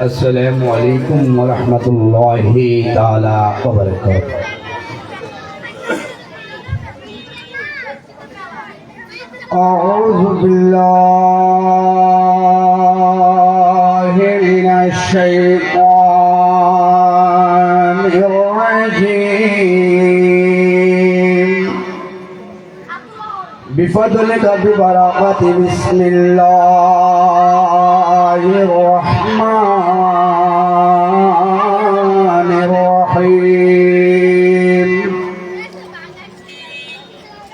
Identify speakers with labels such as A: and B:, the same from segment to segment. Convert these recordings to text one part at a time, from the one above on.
A: السلام عليكم ورحمة الله تعالى وبركاته. أعوذ بالله بفضلك ببركة بسم الله الرحمن الرحيم.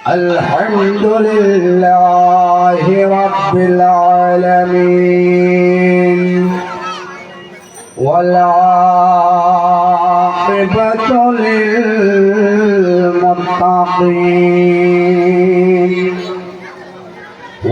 A: الحمد لله رب العالمين. والعاقبة للمتقين.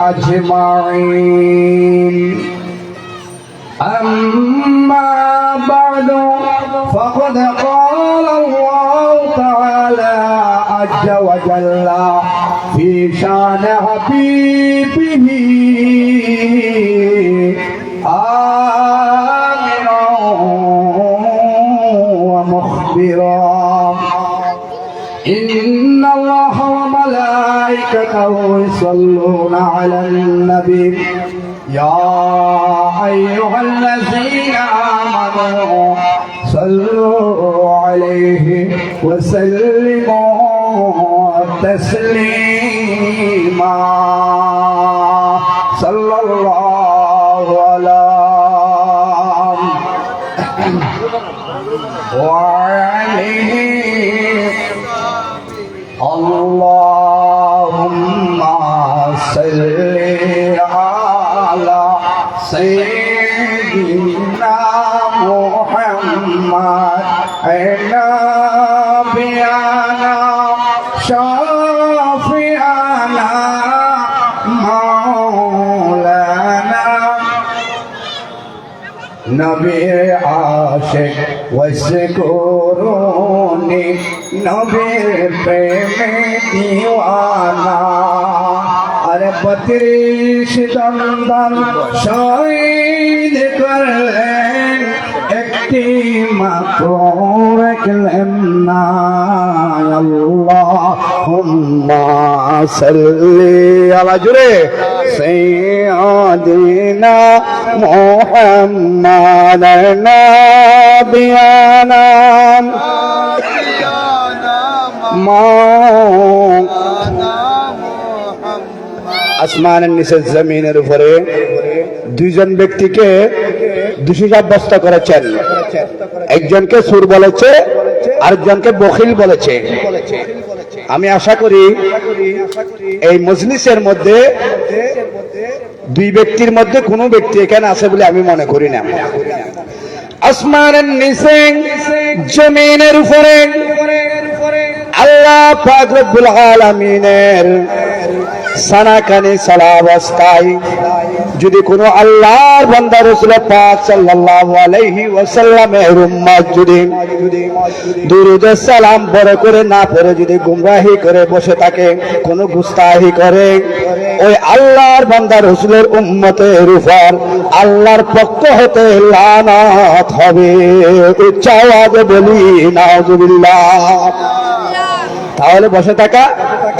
A: أجمعين. أما بعد فقد قال الله تعالى عز وجل في شان حبيبه آمرا ومخبرا. إن الله وملائكته يصلون على النبي. يا أيها الذين آمنوا صلوا عليه وسلموا تسليما. صلى الله على وعليه اللهم ওয়াসকুরুনি নবীর প্রেমে দিওয়ানা আরে বত্রিশ দন্দন শহীদ করলেন একটি মাত্র রাখলেন না আল্লাহুম্মা সাল্লি আলা জুরে سيدنا محمد نبينا আসমানের নিচে জমিনের উপরে দুইজন ব্যক্তিকে দোষী সাব্যস্ত করেছেন। একজনকে সুর বলেছে, আরেকজনকে বখিল বলেছে। আমি আশা করি এই মজলিসের মধ্যে দুই ব্যক্তির মধ্যে কোনো ব্যক্তি এখানে আছে বলে আমি মনে করি না। আসমানের নিচে জমিনের উপরে আল্লাহ পাক রব্বুল আলামিনের সানাকানি সালা যদি কোনো আল্লাহর বান্দা রসুল পাক সাল্লাল্লাহু আলাইহি ওয়াসাল্লামের উম্মত যদি দুরুদ সালাম পরে করে না পড়ে, যদি গুমরাহি করে বসে থাকে, কোনো গুস্তাহি করে, ওই আল্লাহর বান্দা রসুলের উম্মতের উপর আল্লাহর পক্ষ হতে লানাত হবে। উচ্চ আওয়াজে বলি, নাউজুবিল্লাহ। তাহলে বসে থাকা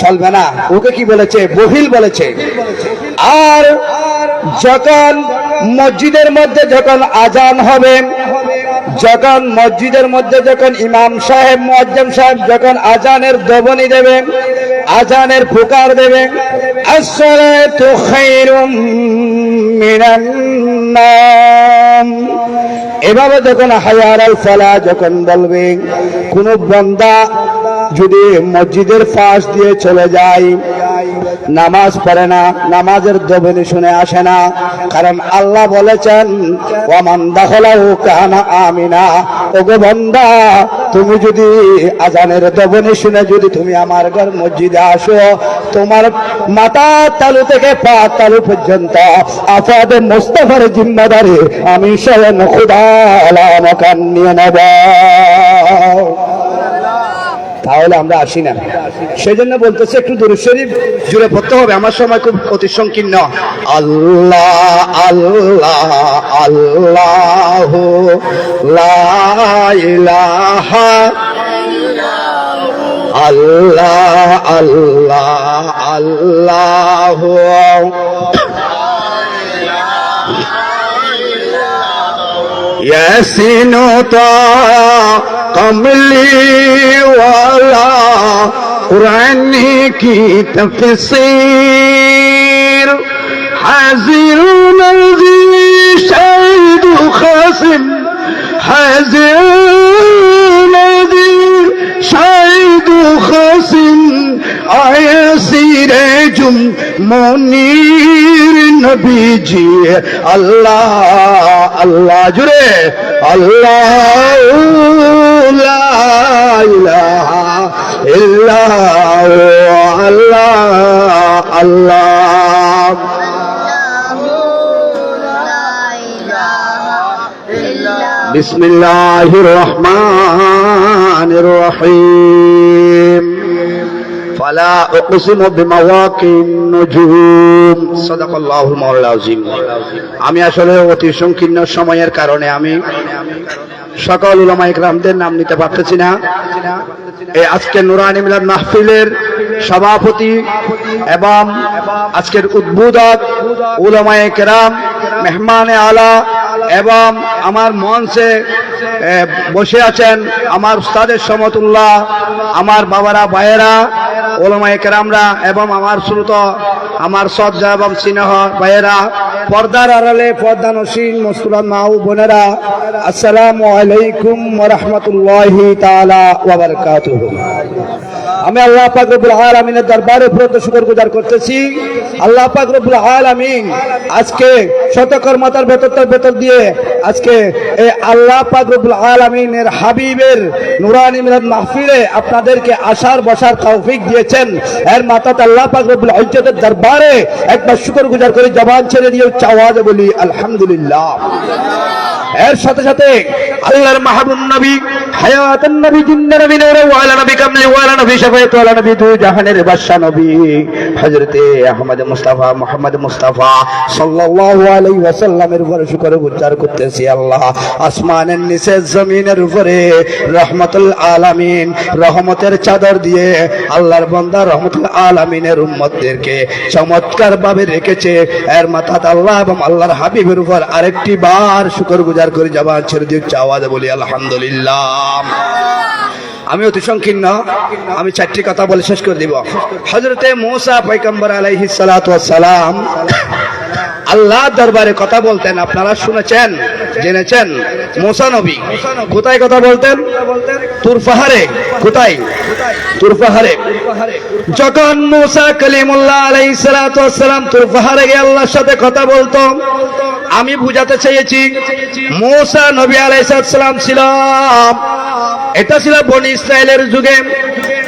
A: চলবে না। ওকে কি বলেছে? বহিল বলেছে। আর যখন মসজিদের মধ্যে যখন আজান হবে, যখন মসজিদের মধ্যে যখন ইমাম সাহেব, মুয়াজ্জম সাহেব যখন আজানের দবনি দেবেন আজানের পুকার দেবেন মিনান নাম। এভাবে যখন হায়ার আল ফালা যখন বলবে, কোন বন্দা যদি মসজিদের পাশ দিয়ে চলে যায় নামাজ পড়ে না, নামাজের দবনি শুনে আসে না, কারণ আল্লাহ বলেছেন ওমান দাখলাহু কানা আমিনা। ওগো বন্দা, তুমি যদি আজানের দবনি শুনে যদি তুমি আমার ঘর মসজিদে আসো, তোমার মাথা তালু থেকে পা তালু পর্যন্ত আফাদ মোস্তফার জিম্মাদারি আমি স্বয়ং খুদা আলামকান নিয়ে নেব। তাহলে আমরা আসি না। সেই জন্য বলতেছে, একটু দূর শরীফ জুড়ে পড়তে হবে, আমার সময় খুব অতি সংকীর্ণ। আল্লাহ আল্লাহ আল্লাহ লা ইলাহা আল্লাহ আল্লাহ আল্লাহ يا ياسين وطا قملي ولا قرآني كي تفسير. حذر نلغي شهيد وخاسم حذر نلغي شهيد وخاسم آه জুম মনির নবীজি আল্লাহ আল্লাহ জুড়ে আল্লাহ আল্লাহ আল্লাহ। بسم الله الرحمن ওয়ালা উকসিমু বিমাওয়াকিন নুজুম। সাদাকাল্লাহু আমি আসলে অতি সংকীর্ণ সময়ের কারণে আমি সকল উলামা ইকরামদের নাম নিতে পারতেছি না। এই আজকে নুরানি মিলাদ মাহফিলের সভাপতি এবং আজকের উদ্বোধক উলামা ইকরাম মেহমান আলা এবং আমার মঞ্চে বসে আছেন আমার উস্তাদের সমতুল্লাহ, আমার বাবারা, ভাইয়েরা ওলমা একরামরা এবং আমার শ্রুত, আমার সজ্জা এবং সিনেহ ভাইয়েরা, পর্দার আড়ালে পর্দা নসীন মস্তুরান মাউ বোনেরা, আসসালামু আলাইকুম রহমতুল্লাহি তালা ওয়া বারাকাতুহু। আমি আল্লাহ পাক রব্বুল আলামিনের দরবারে প্রত শুকর গুজার করতেছি। আল্লাহ পাক রব্বুল আলামিন আজকে শতকর্মতার ভেতর ভেতর দিয়ে আজকে এই আল্লাহ পাক রব্বুল আলামিনের হাবিবের নুরানি মিলাদ মাহফিলে আপনাদেরকে আসার, বসার তৌফিক দিয়েছেন। এর মাথাতে আল্লাহ পাক রব্বুল ইজ্জতের দরবারে একবার শুকর গুজার করে জবান ছেড়ে দিয়ে আওয়াজে বলি, আলহামদুলিল্লাহ। এর সাথে সাথে আল্লাহর মাহবুব নবী, হায়াতুন নবী জিন্দা নবী নূর ওয়ালা নবী, কামলি, ওয়ালা নবী শুকর করতেছি আল্লাহ। আসমানের নিচে জমিনের উপরে রহমতের চাদর দিয়ে আল্লাহর বান্দা রহমতুল আলামিনের উম্মতদেরকে চমৎকার ভাবে রেখেছে। এর মাথাত আল্লাহ এবং আল্লাহর হাবিবের উপর আরেকটি বার শুকর গুজার করে যাবার ছেড়ে দিয়ে আওয়াজ বলি, আলহামদুলিল্লাহ। আমি অতি সংকীর্ণ আমি চারটি কথা বলে শেষ করে দিব। হজরতে মৌসা পৈকম্বর আলাইহি সালাম আল্লাহ দরবারে কথা বলতেন, আপনারা শুনেছেন, জেনেছেন। মোসা নবী, কোথায় কথা বলতেন? তুর পাহাড়ে, কোথায়? তুর পাহাড়ে। যখন মুসা কলিমুল্লাহ আলাইহিস সালাতু ওয়াসসালাম তুর পাহাড়ে গিয়ে আল্লাহর সাথে কথা বলতো, আমি বুঝাতে চেয়েছি, মুসা নবী আলাই সালাম ছিল এটা ছিল বনি ইসরায়েলের যুগে।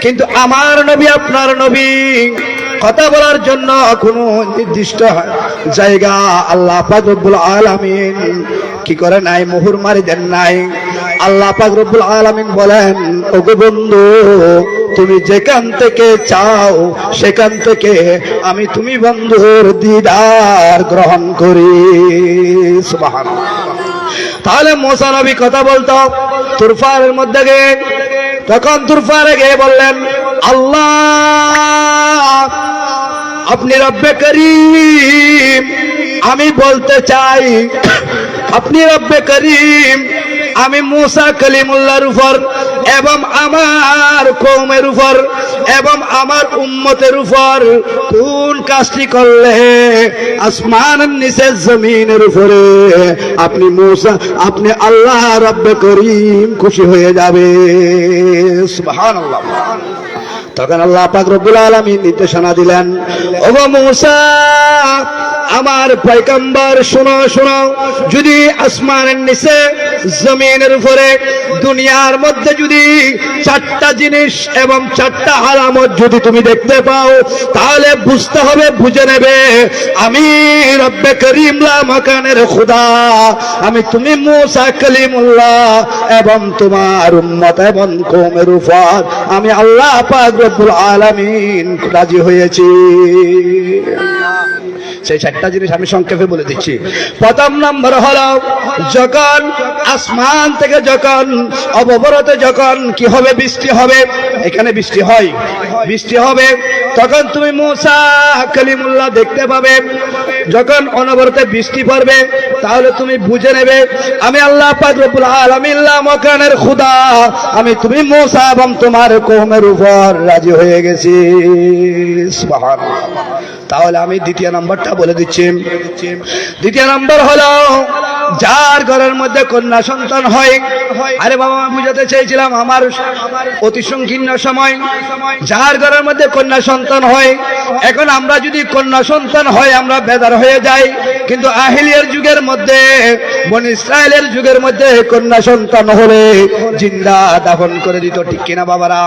A: কিন্তু আমার নবী, আপনার নবী, কথা বলার জন্য কোনো নির্দিষ্ট জায়গা আল্লাহ পাক রব্বুল আলামিন কি করে নাই? মুহুর মারি দেন নাই। আল্লাহ পাক রব্বুল আলামিন বলেন, ওগো বন্ধু, তুমি যেখান থেকে চাও, সেখান থেকে আমি তুমি বন্ধুর দিদার গ্রহণ করি। সুবহানাল্লাহ। তাহলে মোসা নবী কথা বলতো তুরফারের মধ্যে গিয়ে। তখন তুরফারে গিয়ে বললেন, আল্লাহ, আপনি রব্বে করিম, আমি বলতে চাই, আপনি রব্বে করিম আমি মুসা কলিমুল্লাহর উপর এবং আমার কৌমের উপর এবং আমার উম্মতের উপর কোন কাজটি করলে আসমান নিচে জমিনের উপরে আপনি মুসা, আপনি আল্লাহ রব্বে করিম খুশি হয়ে যাবে। তখন আল্লাহ পাক রব্বুল আলামিন নির্দেশনা দিলেন, ওগো মুসা, আমার পয়গম্বর, শোনো শোনো, যদি আসমানের নিচে জমিনের উপরে দুনিয়ার মধ্যে যদি চারটা জিনিস এবং চারটা আলামত যদি তুমি দেখতে পাও, তাহলে বুঝতে হবে, বুঝে নেবে, আমি রব্বে করিমলা মাকানের খুদা। আমি তুমি মুসা কলিমুল্লাহ এবং তোমার উম্মত এবং কৌমের উপর আমি আল্লাহ পাক রব্বুল আলামিন রাজি হয়েছি। সেই চারটা জিনিস আমি সংক্ষেপে বলে দিচ্ছি। প্রথম নম্বর হলো, যখন আসমান থেকে যখন, অববরত যখন কি হবে? বৃষ্টি হবে। এখানে বৃষ্টি হয়। বৃষ্টি হবে। তখন তুমি মুসা কালিমুল্লাহ দেখতে পাবে, যখন অনবরতে বৃষ্টি পড়বে তাহলে তুমি বুঝে নেবে, আমি আল্লাহ পাক রব্বুল আলামিল্লাহ মকানের খুদা। আমি তুমি মুসা এবং তোমার কৌমের উপর রাজি হয়ে গেছি। তাহলে আমি দ্বিতীয় নাম্বারটা বলে দিচ্ছি। দ্বিতীয় নাম্বার হলো, যার ঘরের মধ্যে কন্যা সন্তান হয়, আরে বাবা, আমি বুঝাতে চেয়েছিলাম আমার অতি সংকীর্ণ সময়। যার ঘরের মধ্যে কন্যা সন্তান হয়, এখন আমরা যদি কন্যা সন্তান হয়, আমরা বেদার হয়ে যাই। কিন্তু আহিলিয়ার যুগের মধ্যে, বন ইসরায়েলের যুগের মধ্যে কন্যা সন্তান হলে জিন্দা দাফন করে দিত, ঠিক কিনা বাবারা?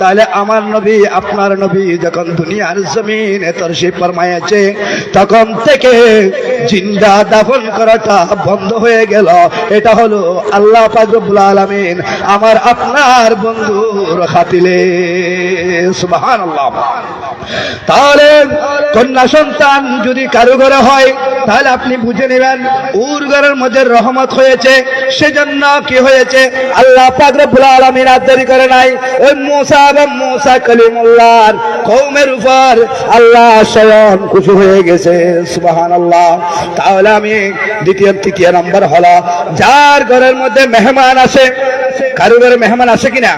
A: তাহলে আমার নবী, আপনার নবী যখন দুনিয়ার জমিন তরশি ফরমাইছে তখন থেকে জিন্দা দাফন করাটা বন্ধ হয়ে গেল। এটা হলো আল্লাহ পাকরবুল আলমিন আমার আপনার বন্ধুর খাতিলে। সুবাহান আল্লাহ তাহলে কন্যা সন্তান যদি কারও ঘরে হয়, তাহলে আপনি বুঝে নেবেন উর ঘরের মধ্যে রহমত হয়েছে, সেজন্য কি হয়েছে? আল্লাহ পাক রব্বুল আলামিন আর করে নাই। ওই মুসা এবং মুসা কলিমুল্লাহর কওমের উপর আল্লাহ স্বয়ং খুশি হয়ে গেছে, সুবহানাল্লাহ। তাহলে আমি দ্বিতীয় তৃতীয় নম্বর হলো, যার ঘরের মধ্যে মেহমান আসে, কারও ঘরে মেহমান আসে কিনা?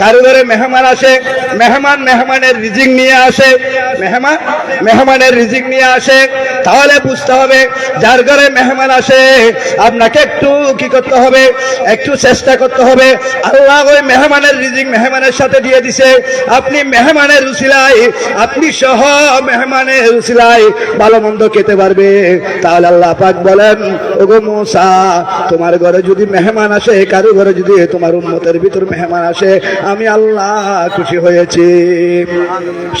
A: কারও ঘরে মেহমান আসে, মেহমান মেহমানের রিজিক নিয়ে আসে, মেহমান, মেহমানের রিজিক নিয়ে আসে। তাহলে বুঝতে হবে, যার ঘরে মেহমান আসে, আপনাকে একটু কি করতে হবে? একটু চেষ্টা করতে হবে। আল্লাহ ওই মেহমানের রিজিক মেহমানের সাথে দিয়ে দিছে। আপনি মেহমানের রুসিলাই আপনি সহ মেহমানের রুসিলাই ভালো মন্দ খেতে পারবে। তাহলে আল্লাহ পাক বলেন, ওগো মোসা, তোমার ঘরে যদি মেহমান আসে, কারও ঘরে যদি তোমার উন্মতের ভিতর মেহমান আসে, আমি আল্লাহ খুশি হয়েছি।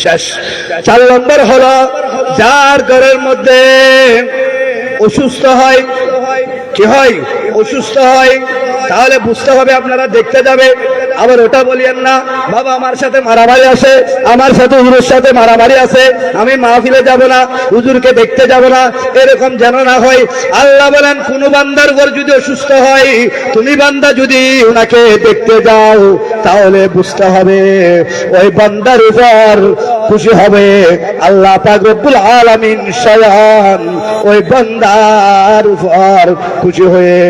A: শেষ। চার নম্বর হলো, যার ঘরের মধ্যে অসুস্থ হয়। কি হয়? অসুস্থ হয়। তাহলে বুঝতে হবে আপনারা দেখতে যাবে আবার ওটা বলিয়েন না, বাবা আমার সাথে মারামারি আছে, আমার সাথে হুজুরের সাথে মারামারি আছে, আমি মাহফিলে যাব না, হুজুরকে দেখতে যাব না, এরকম যেন না হয়। আল্লাহ বলেন, কোন বান্দার উপর যদি অসুস্থ হয়, তুমি বান্দা যদি ওনাকে দেখতে যাও, তাহলে বুঝতে হবে, ওই বান্দার উপর খুশি হবে। আল্লাহ পাক রব্বুল আলামিন স্বয়ং ওই বান্দার উপর খুশি হয়ে,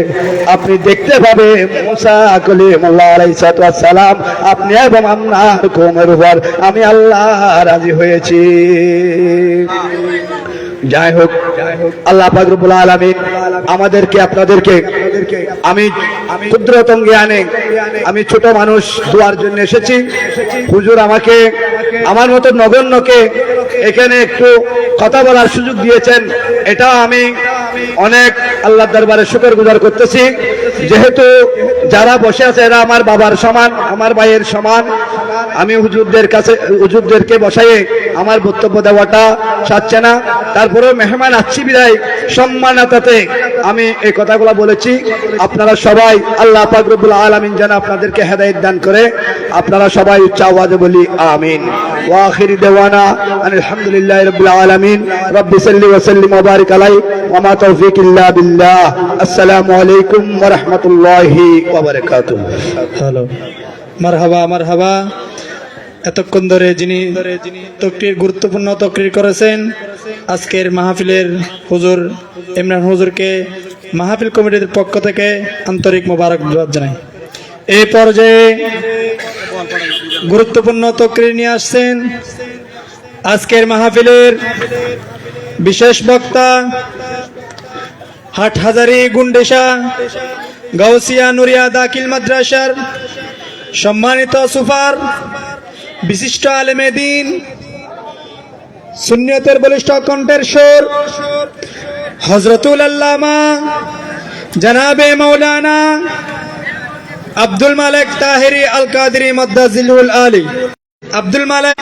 A: আপনি দেখতে পাবে মুসা কলিমুল্লাহ আলাইহিস সালাম, আপনি এবং আপনার কৌমের উপর। আমি আল্লাহ রাজি হয়েছি। যাই হোক, আল্লাহ পাক রব্বুল আলামিন আমাদেরকে, আপনাদেরকে, আমি ক্ষুদ্রতম জ্ঞানে আমি ছোট মানুষ দোয়ার জন্য এসেছি। হুজুর আমাকে, আমার মতো নগণ্যকে এখানে একটু কথা বলার সুযোগ দিয়েছেন। এটা আমি অনেক আল্লাহ দরবারে শুকর গুজার করতেছি। যেহেতু যারা বসে আছে, এরা আমার বাবার সমান, আমার ভাইয়ের সমান। আমি হুজুরদের কাছে, হুজুরদেরকে বসাইয়ে আমার বক্তব্য দেওয়াটা চাচ্ছে না। তারপরেও মেহমান আছি বিদায়, সম্মানতাতে আমি এই কথাগুলো বলেছি। আপনারা সবাই আল্লাহ পাক রব্বুল আলামিন যেন আপনাদেরকে হেদায়েত দান করে। আপনারা সবাই উচ্চ বলি, আমিন। ওয়াখির দেওয়ানা, আলহামদুলিল্লাহ রব্বুল আলামিন। রব্বি সাল্লি ওয়া সাল্লিম ওয়া বারিক আলাই ওয়া মা তৌফিক ইল্লা বিল্লাহ। আসসালামু আলাইকুম ওয়া রাহমাতুল্লাহি
B: মারহাবা মারহাবা। এতক্ষণ ধরে যিনি তকরির, গুরুত্বপূর্ণ তকরির করেছেন, আজকের মাহফিলের হুজুর ইমরান হুজুরকে মাহফিল কমিটির পক্ষ থেকে আন্তরিক মোবারকবাদ জানাই। এই পর্যায়ে গুরুত্বপূর্ণ তকরির নিয়ে আসছেন আজকের মাহফিলের বিশেষ বক্তা হাট হাটহাজারি গুন্ডেশা, গাউসিয়া নুরিয়া দাখিল মাদ্রাসার সম্মানিত সুফার, বিশিষ্ট আলেমে দিন, সুন্নিয়তের বলিষ্ঠ কণ্ঠের সুর হজরতুল আল্লামা জানাবে মৌলানা আব্দুল মালিক তাহেরি আল কাদরি মদ্দাজিলুল আলী। আব্দুল মালিক